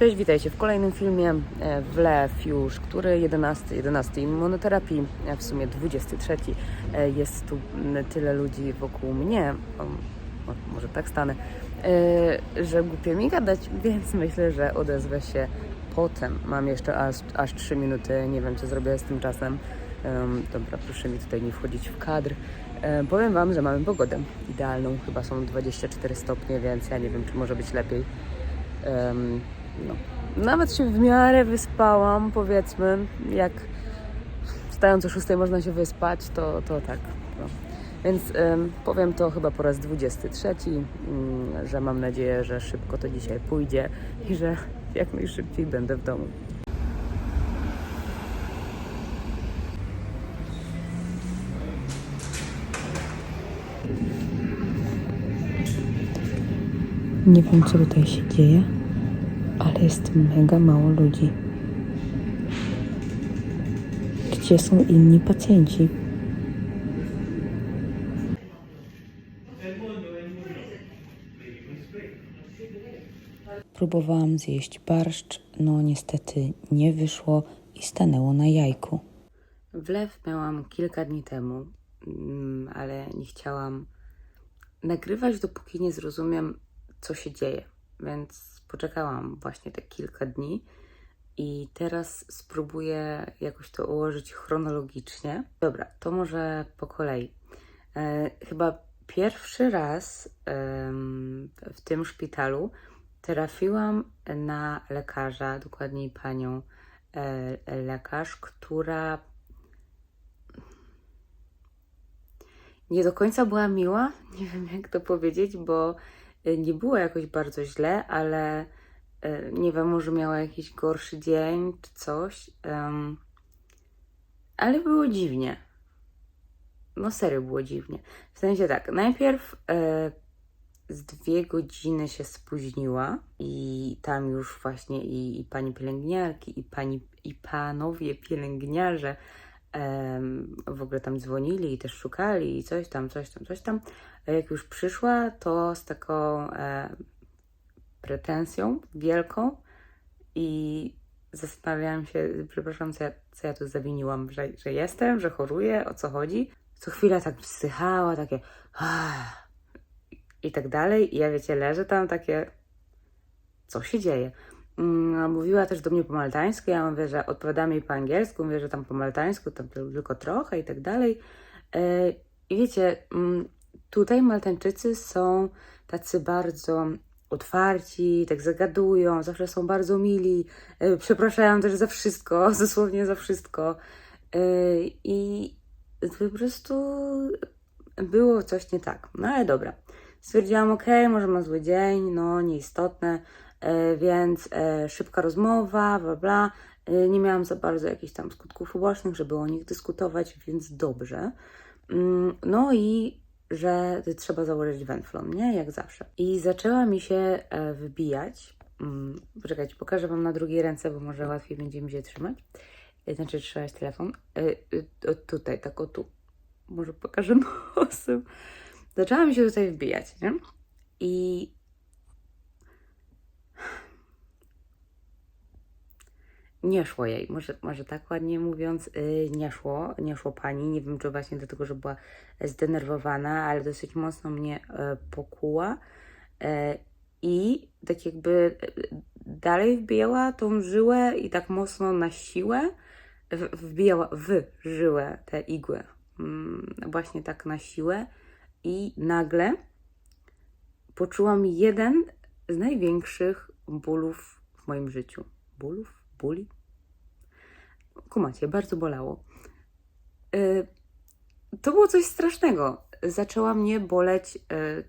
Cześć, witajcie w kolejnym filmie e, Wlew już, który 11, 11 immunoterapii, a w sumie 23. E, Jest tu tyle ludzi wokół mnie, o, może tak stanę, e, że głupio mi gadać, więc myślę, że odezwę się potem. Mam jeszcze aż, aż 3 minuty, nie wiem co zrobię z tym czasem. Em, dobra, proszę mi tutaj nie wchodzić w kadr. E, powiem Wam, że mamy pogodę idealną, chyba są 24 stopnie, więc ja nie wiem, czy może być lepiej. No. Nawet się w miarę wyspałam, powiedzmy. Jak wstając o 6 można się wyspać, to, to tak. No. Więc em, powiem to chyba po raz 23, mm, że mam nadzieję, że szybko to dzisiaj pójdzie i że jak najszybciej będę w domu. Nie wiem, co tutaj się dzieje, ale jest mega mało ludzi. Gdzie są inni pacjenci? Próbowałam zjeść barszcz, no niestety nie wyszło i stanęło na jajku. Wlew miałam kilka dni temu, mm, ale nie chciałam nagrywać, dopóki nie zrozumiem, co się dzieje. Więc poczekałam właśnie te kilka dni i teraz spróbuję jakoś to ułożyć chronologicznie. Dobra, to może po kolei. E, chyba pierwszy raz w tym szpitalu trafiłam na lekarza, dokładniej panią e, lekarz, która nie do końca była miła. Nie wiem, jak to powiedzieć, bo nie było jakoś bardzo źle, ale y, nie wiem, może miała jakiś gorszy dzień czy coś. em, ale było dziwnie. No serio było dziwnie. W sensie tak, najpierw e, z dwie godziny się spóźniła i tam już właśnie i, i pani pielęgniarki, i, pani, i panowie pielęgniarze w ogóle tam dzwonili i też szukali i coś tam, coś tam, coś tam. Jak już przyszła, to z taką pretensją wielką i zastanawiałam się, przepraszam, co ja, co ja tu zawiniłam, że, że jestem, że choruję, o co chodzi. Co chwila tak wsychała, takie "Ah", i tak dalej. I ja wiecie, leżę tam takie, co się dzieje? Mm, Mówiła też do mnie po maltańsku, ja mówię, że odpowiadam jej po angielsku, mówię, że tam po maltańsku, tam tylko trochę i tak dalej. E, I wiecie, mm, tutaj Maltańczycy są tacy bardzo otwarci, tak zagadują, zawsze są bardzo mili, e, przepraszają też za wszystko, dosłownie za wszystko. E, I po prostu było coś nie tak. No ale dobra. Stwierdziłam, ok, może ma zły dzień, no nieistotne, więc e, szybka rozmowa, bla bla. E, nie miałam za bardzo jakichś tam skutków ubocznych, żeby o nich dyskutować, więc dobrze. Mm, No i że trzeba założyć węflon, nie? Jak zawsze. I zaczęła mi się e, wybijać. Mm, Poczekajcie, pokażę Wam na drugiej ręce, bo może łatwiej będzie mi się trzymać. E, Znaczy trzymać telefon. E, e, Tutaj, tak o tu. Może pokażę mocem. Zaczęła mi się tutaj wbijać, nie? I nie szło jej, może, może tak ładnie mówiąc, yy, nie szło, nie szło pani. Nie wiem, czy właśnie dlatego, że była zdenerwowana, ale dosyć mocno mnie e, pokuła. E, I tak jakby e, dalej wbijała tą żyłę i tak mocno na siłę wbijała w żyłę te igły. Mm, właśnie tak na siłę. I nagle poczułam jeden z największych bólów w moim życiu. Bólów? Bóli? Kumacie, bardzo bolało. Y, to było coś strasznego. Zaczęła mnie boleć y,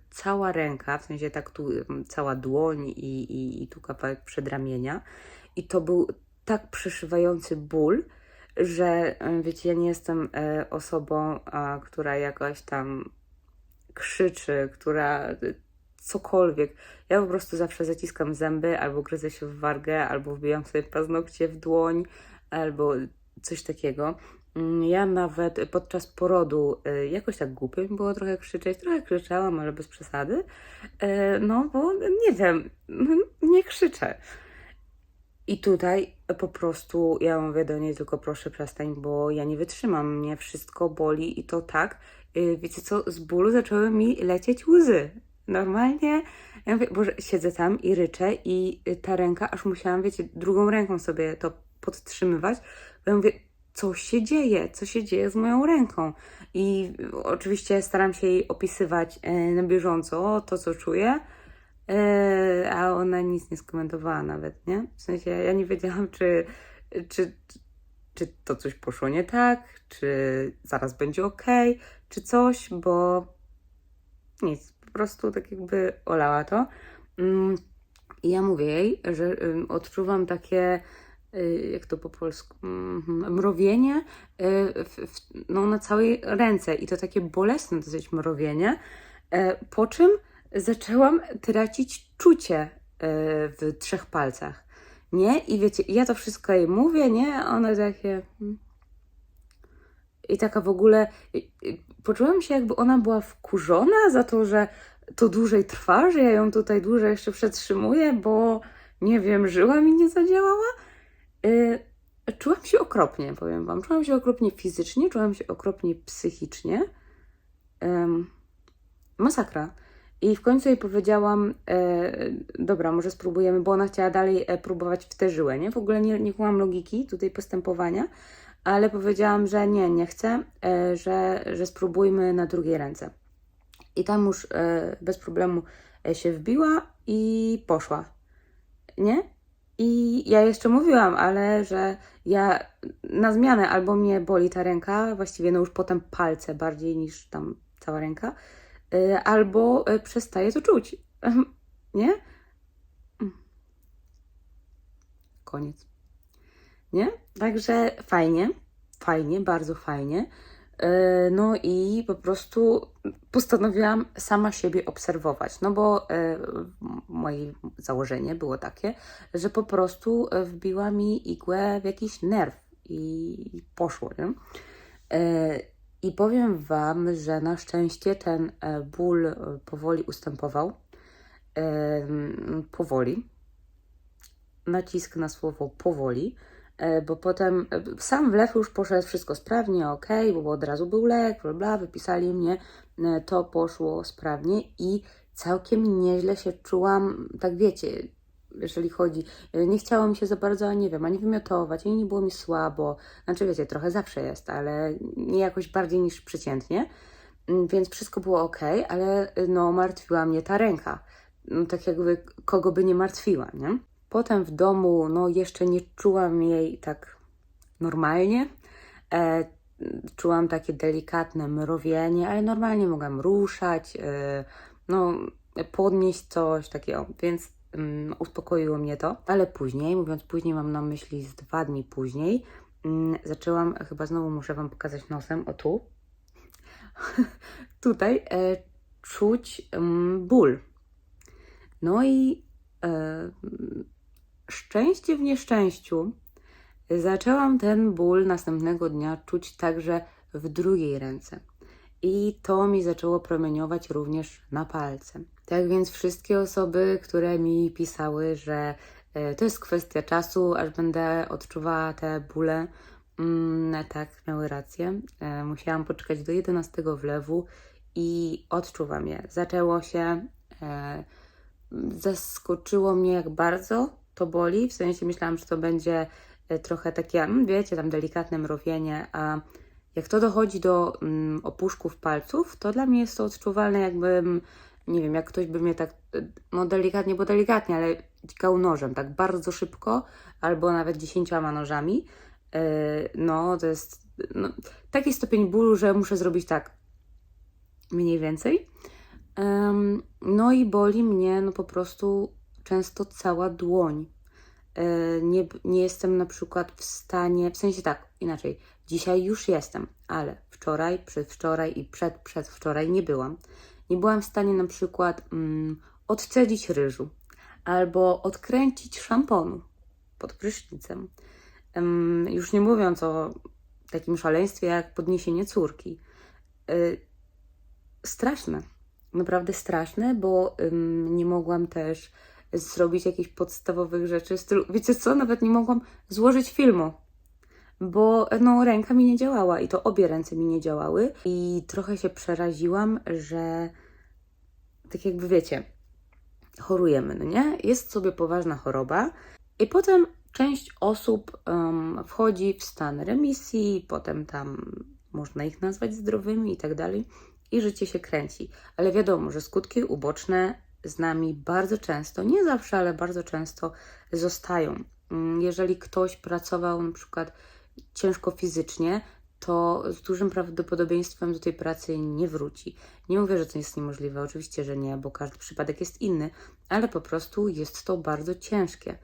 cała ręka, w sensie tak tu cała dłoń i, i, i tu kawałek przedramienia. I to był tak przeszywający ból, że y, wiecie, ja nie jestem osobą, która jakoś tam krzyczy, która cokolwiek. Ja po prostu zawsze zaciskam zęby, albo gryzę się w wargę, albo wbijam sobie paznokcie w dłoń, albo coś takiego. Mm, Ja nawet podczas porodu y, jakoś tak głupio mi było trochę krzyczeć, trochę krzyczałam, ale bez przesady. Y, No, bo nie wiem, no, nie krzyczę. I tutaj po prostu ja mówię do niej tylko proszę przestań, bo ja nie wytrzymam, mnie wszystko boli i to tak. Yy, wiecie co, z bólu zaczęły mi lecieć łzy. Normalnie, ja mówię, boże, siedzę tam i ryczę i ta ręka, aż musiałam, wiecie, drugą ręką sobie to podtrzymywać, ja mówię, co się dzieje, co się dzieje z moją ręką. I oczywiście staram się jej opisywać e, na bieżąco to, co czuję, e, a ona nic nie skomentowała nawet, nie? W sensie ja nie wiedziałam, czy, czy, czy to coś poszło nie tak, czy zaraz będzie ok, czy coś, bo nic, po prostu tak jakby olała to. Mm, I ja mówię jej, że odczuwam takie, y, jak to po polsku, mhm, mrowienie y, w, w, no, na całej ręce i to takie bolesne dosyć mrowienie, e, po czym zaczęłam tracić czucie e, w trzech palcach. Nie? I wiecie, ja to wszystko jej mówię, nie? A Ona takie... I taka w ogóle... Poczułam się, jakby ona była wkurzona za to, że to dłużej trwa, że ja ją tutaj dłużej jeszcze przetrzymuję, bo nie wiem, żyła mi nie zadziałała. Y, Czułam się okropnie, powiem Wam. Czułam się okropnie fizycznie, czułam się okropnie psychicznie. Masakra. I w końcu jej powiedziałam, e, dobra, może spróbujemy, bo ona chciała dalej e, próbować w tę żyłę, nie? W ogóle nie, nie kumam logiki tutaj postępowania, ale powiedziałam, że nie, nie chcę, e, że, że spróbujmy na drugiej ręce. I tam już e, bez problemu e, się wbiła i poszła, nie? I ja jeszcze mówiłam, ale że ja na zmianę albo mnie boli ta ręka, właściwie no już potem palce bardziej niż tam cała ręka, albo przestaję to czuć. Nie? Mm. Koniec. Nie? Także fajnie, fajnie, bardzo fajnie. Y, No i po prostu postanowiłam sama siebie obserwować, no bo y, moje założenie było takie, że po prostu y, wbiła mi igłę w jakiś nerw i poszło, nie? I powiem Wam, że na szczęście ten e, ból e, powoli ustępował. Powoli. Nacisk na słowo powoli, e, bo potem e, sam wlew już poszedł wszystko sprawnie, ok, bo od razu był lek, bla, bla, wypisali mnie, e, to poszło sprawnie i całkiem nieźle się czułam, tak wiecie, jeżeli chodzi, e, nie chciało mi się za bardzo, nie wiem, ani wymiotować, ani nie było mi słabo, znaczy wiecie, trochę zawsze jest, ale nie jakoś bardziej niż przeciętnie, Mm, więc wszystko było ok, ale no martwiła mnie ta ręka, no, tak jakby kogo by nie martwiła, nie? Potem w domu, no jeszcze nie czułam jej tak normalnie, e, czułam takie delikatne mrowienie, ale normalnie mogłam ruszać, e, no podnieść coś takiego, więc mm, uspokoiło mnie to. Ale później, mówiąc później, mam na myśli z dwa dni później, mm, zaczęłam, chyba znowu muszę Wam pokazać nosem, o tu, tutaj e, czuć mm, ból. No i e, szczęście w nieszczęściu zaczęłam ten ból następnego dnia czuć także w drugiej ręce. I to mi zaczęło promieniować również na palce. Tak więc wszystkie osoby, które mi pisały, że e, to jest kwestia czasu, aż będę odczuwała te bóle, mm, tak, miały rację. E, musiałam poczekać do 11 wlewu i odczuwam je. Zaczęło się, e, zaskoczyło mnie, jak bardzo to boli. W sensie myślałam, że to będzie e, trochę takie, mm, wiecie, tam delikatne mrowienie, a jak to dochodzi do mm, opuszków palców, to dla mnie jest to odczuwalne, jakbym, nie wiem, jak ktoś by mnie tak, e, no delikatnie, bo delikatnie, ale dźgał nożem, tak bardzo szybko, albo nawet dziesięcioma nożami. E, No, to jest no, taki stopień bólu, że muszę zrobić tak mniej więcej. No i boli mnie no po prostu często cała dłoń. E, Nie, nie jestem na przykład w stanie, w sensie tak, inaczej, dzisiaj już jestem, ale wczoraj, przedwczoraj i przed, przedwczoraj nie byłam. Nie byłam w stanie na przykład mm, odcedzić ryżu albo odkręcić szamponu pod prysznicem. Em, Już nie mówiąc o takim szaleństwie jak podniesienie córki. Y, Straszne, naprawdę straszne, bo nie mogłam też zrobić jakichś podstawowych rzeczy. Stylu, wiecie co, nawet nie mogłam złożyć filmu, bo no, ręka mi nie działała i to obie ręce mi nie działały. I trochę się przeraziłam, że tak jakby wiecie, chorujemy, no nie? Jest sobie poważna choroba i potem część osób em, wchodzi w stan remisji, potem tam można ich nazwać zdrowymi i tak dalej i życie się kręci. Ale wiadomo, że skutki uboczne z nami bardzo często, nie zawsze, ale bardzo często zostają. Mm, Jeżeli ktoś pracował na przykład ciężko fizycznie, to z dużym prawdopodobieństwem do tej pracy nie wróci. Nie mówię, że to jest niemożliwe, oczywiście, że nie, bo każdy przypadek jest inny, ale po prostu jest to bardzo ciężkie.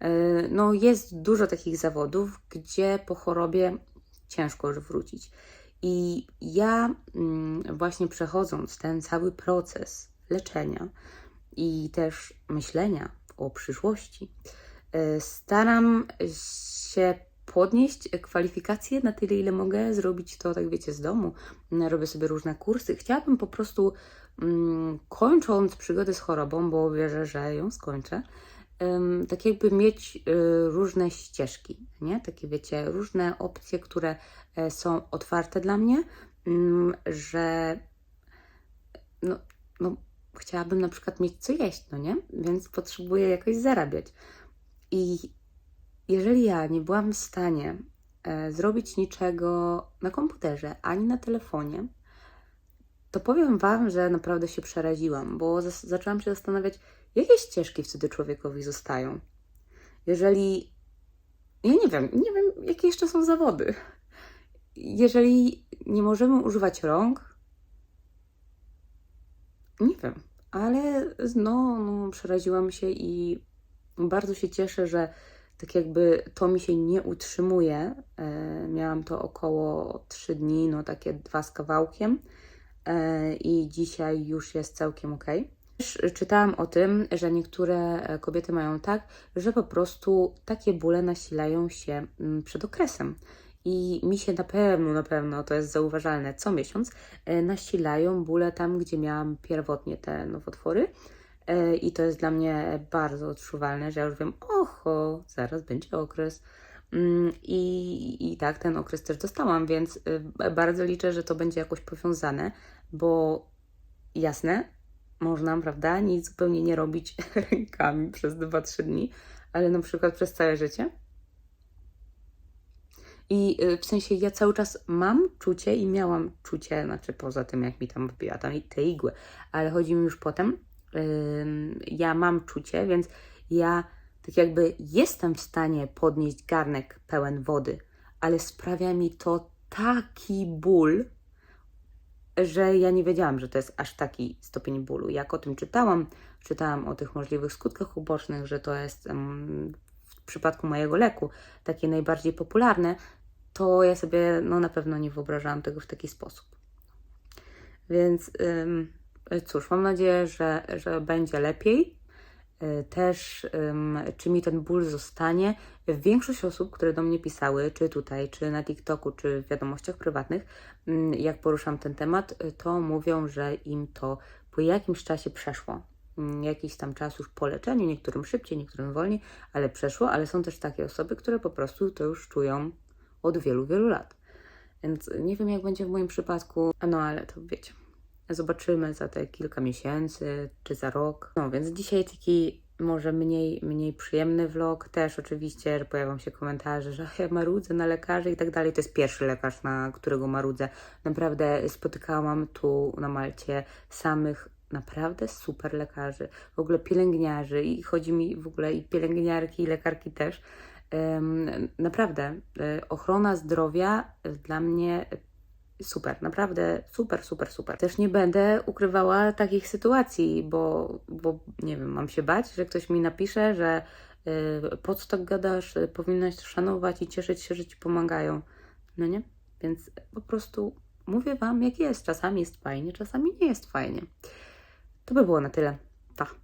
Yy, No, jest dużo takich zawodów, gdzie po chorobie ciężko już wrócić. I ja mm, właśnie przechodząc ten cały proces leczenia i też myślenia o przyszłości, y, staram się podnieść kwalifikacje na tyle, ile mogę, zrobić to, tak wiecie, z domu. Mm, Robię sobie różne kursy. Chciałabym po prostu, mm, kończąc przygodę z chorobą, bo wierzę, że ją skończę, tak jakby mieć y, różne ścieżki, nie? Takie wiecie, różne opcje, które e, są otwarte dla mnie, mm, że no, no, chciałabym na przykład mieć co jeść, no nie? Więc potrzebuję jakoś zarabiać. I jeżeli ja nie byłam w stanie e, zrobić niczego na komputerze ani na telefonie, to powiem Wam, że naprawdę się przeraziłam, bo zaczęłam się zastanawiać, jakie ścieżki wtedy człowiekowi zostają. Jeżeli. Ja nie wiem, nie wiem, jakie jeszcze są zawody. Jeżeli nie możemy używać rąk, nie wiem, ale no, no przeraziłam się i bardzo się cieszę, że tak jakby to mi się nie utrzymuje. E, miałam to około 3 dni, no takie dwa z kawałkiem e, i dzisiaj już jest całkiem ok. Czytałam o tym, że niektóre e, kobiety mają tak, że po prostu takie bóle nasilają się mm, przed okresem. I mi się na pewno, na pewno, to jest zauważalne, co miesiąc e, nasilają bóle tam, gdzie miałam pierwotnie te nowotwory. E, I to jest dla mnie bardzo odczuwalne, że ja już wiem, oho, zaraz będzie okres. Mm, I, I tak, ten okres też dostałam, więc y, bardzo liczę, że to będzie jakoś powiązane, bo jasne, można, prawda, nic zupełnie nie robić rękami przez 2-3 dni, ale na przykład przez całe życie. I y, w sensie ja cały czas mam czucie i miałam czucie, znaczy poza tym, jak mi tam wbiła tam i te igły, ale chodzi mi już potem, ja mam czucie, więc ja tak jakby jestem w stanie podnieść garnek pełen wody, ale sprawia mi to taki ból, że ja nie wiedziałam, że to jest aż taki stopień bólu. Jak o tym czytałam, czytałam o tych możliwych skutkach ubocznych, że to jest w przypadku mojego leku takie najbardziej popularne, to ja sobie no, na pewno nie wyobrażałam tego w taki sposób. Więc ym, cóż, mam nadzieję, że, że będzie lepiej. Y, Też, ym, czy mi ten ból zostanie. Większość osób, które do mnie pisały, czy tutaj, czy na TikToku, czy w wiadomościach prywatnych, ym, jak poruszam ten temat, to mówią, że im to po jakimś czasie przeszło. Ym, Jakiś tam czas już po leczeniu, niektórym szybciej, niektórym wolniej, ale przeszło, ale są też takie osoby, które po prostu to już czują od wielu, wielu lat. Więc nie wiem, jak będzie w moim przypadku, no ale to wiecie. Zobaczymy za te kilka miesięcy, czy za rok. No więc dzisiaj taki może mniej, mniej przyjemny vlog. Też oczywiście, że pojawią się komentarze, że ja marudzę na lekarzy i tak dalej. To jest pierwszy lekarz, na którego marudzę. Naprawdę spotykałam tu na Malcie samych naprawdę super lekarzy, w ogóle pielęgniarzy i chodzi mi w ogóle i pielęgniarki, i lekarki też. Naprawdę, e, ochrona zdrowia e, dla mnie super, naprawdę super, super, super. Też nie będę ukrywała takich sytuacji, bo, bo nie wiem, mam się bać, że ktoś mi napisze, że y, po co tak gadasz, powinnaś szanować i cieszyć się, że ci pomagają. No nie? Więc po prostu mówię wam, jak jest. Czasami jest fajnie, czasami nie jest fajnie. To by było na tyle. Pa.